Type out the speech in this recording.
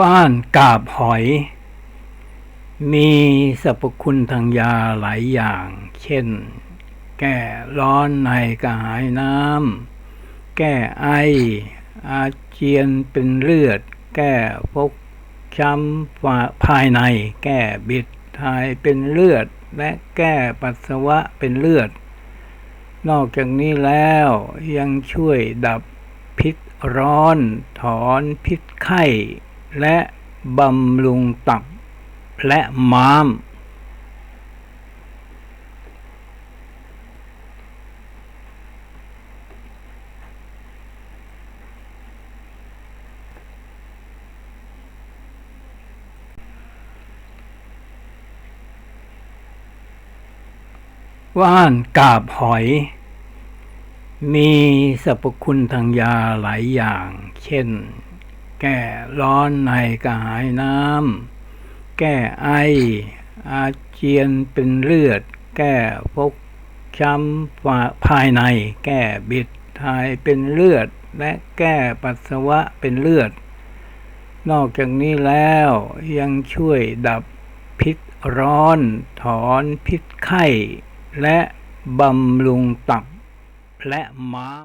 ว่านกาบหอย มีสรรพคุณทางยาหลายอย่าง เช่น แก้ร้อนในกระหายน้ำ แก้ไอ อาเจียนเป็นเลือด แก้ฟกช้ำภายใน แก้บิดถ่ายเป็นเลือด และแก้ปัสสาวะเป็นเลือด นอกจากนี้แล้วยังช่วยดับพิษร้อน ถอนพิษไข้ และบำรุงตับและม้าม ว่านกาบหอย มีสรรพคุณทางยาหลายอย่าง เช่น แก้ร้อนในกระหายน้ำ แก้ไอ อาเจียนเป็นเลือด แก้ฟกช้ำภายใน แก้บิดถ่ายเป็นเลือด และแก้ปัสสาวะเป็นเลือด นอกจากนี้แล้วยังช่วยดับพิษร้อน ถอนพิษไข้ และบำรุงตับและม้าม